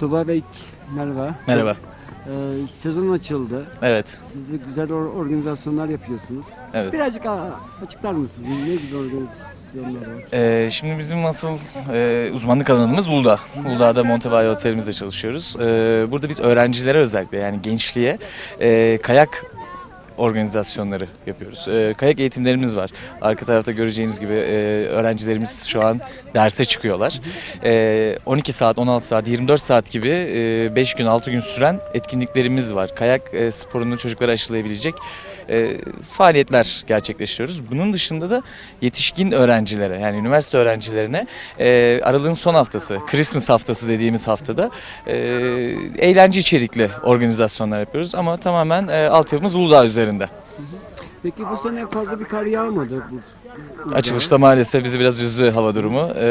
Tuba Bey merhaba. Merhaba. Ee, sezon açıldı. Evet, Siz de güzel or- organizasyonlar yapıyorsunuz. evet. Birazcık a- açıklar mısınız? Ne gibi organizasyonlar var? Ee, şimdi bizim asıl e, uzmanlık alanımız Uludağ. Uludağ'da Montevideo Otelimizde çalışıyoruz. Ee, burada biz öğrencilere özellikle yani gençliğe e, kayak organizasyonları yapıyoruz. Ee, kayak eğitimlerimiz var. Arka tarafta göreceğiniz gibi e, öğrencilerimiz şu an derse çıkıyorlar. Ee, 12 saat, 16 saat, 24 saat gibi 5 gün, 6 gün süren etkinliklerimiz var. Kayak e, sporunu çocuklara aşılayabilecek e, faaliyetler gerçekleştiriyoruz. Bunun dışında da yetişkin öğrencilere yani üniversite öğrencilerine e, aralığın son haftası, Christmas haftası dediğimiz haftada e, eğlence içerikli organizasyonlar yapıyoruz ama tamamen e, altyapımız Uludağ üzerinde. Peki bu sene fazla bir kar yağmadı. Bu. Açılışta maalesef bizi biraz üzdü hava durumu. E,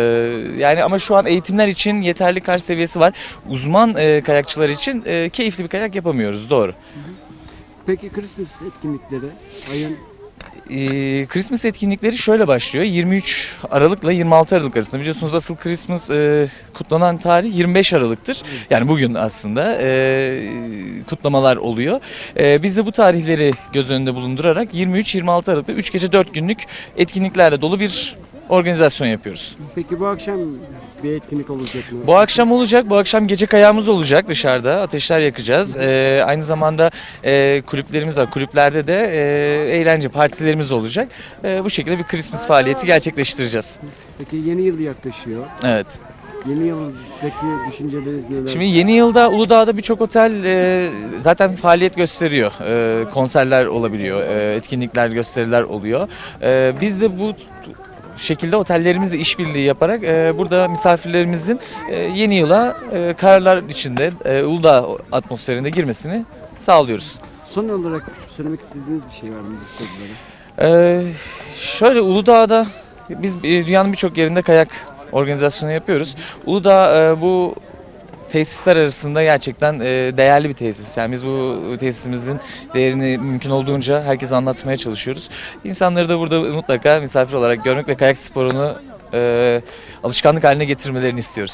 yani ama şu an eğitimler için yeterli kar seviyesi var. Uzman e, kayakçılar için e, keyifli bir kayak yapamıyoruz doğru. Peki Christmas etkinlikleri ayın Ee, Christmas etkinlikleri şöyle başlıyor. 23 Aralık'la 26 Aralık arasında. Biliyorsunuz asıl Christmas e, kutlanan tarih 25 Aralık'tır. Yani bugün aslında e, kutlamalar oluyor. E, biz de bu tarihleri göz önünde bulundurarak 23-26 Aralık'ta 3 gece 4 günlük etkinliklerle dolu bir organizasyon yapıyoruz. Peki bu akşam bir etkinlik olacak mı? Bu akşam olacak. Bu akşam gece kayağımız olacak dışarıda. Ateşler yakacağız. Ee, aynı zamanda e, kulüplerimiz var. Kulüplerde de e, eğlence partilerimiz olacak. E, bu şekilde bir Christmas faaliyeti gerçekleştireceğiz. Peki yeni yıl yaklaşıyor. Evet. Yeni yıldaki düşünceleriniz neler? Şimdi yeni yılda Uludağ'da birçok otel e, zaten faaliyet gösteriyor. E, konserler olabiliyor, e, etkinlikler, gösteriler oluyor. E, biz de bu şekilde otellerimizle işbirliği yaparak e, burada misafirlerimizin e, yeni yıla e, kararlar içinde e, Uludağ atmosferinde girmesini sağlıyoruz. Son olarak söylemek istediğiniz bir şey var mı bu sözlere? Ee, şöyle Uludağ'da biz e, dünyanın birçok yerinde kayak organizasyonu yapıyoruz. Uludağ e, bu tesisler arasında gerçekten e, değerli bir tesis. Yani biz bu tesisimizin değerini mümkün olduğunca herkese anlatmaya çalışıyoruz. İnsanları da burada mutlaka misafir olarak görmek ve kayak sporunu e, alışkanlık haline getirmelerini istiyoruz.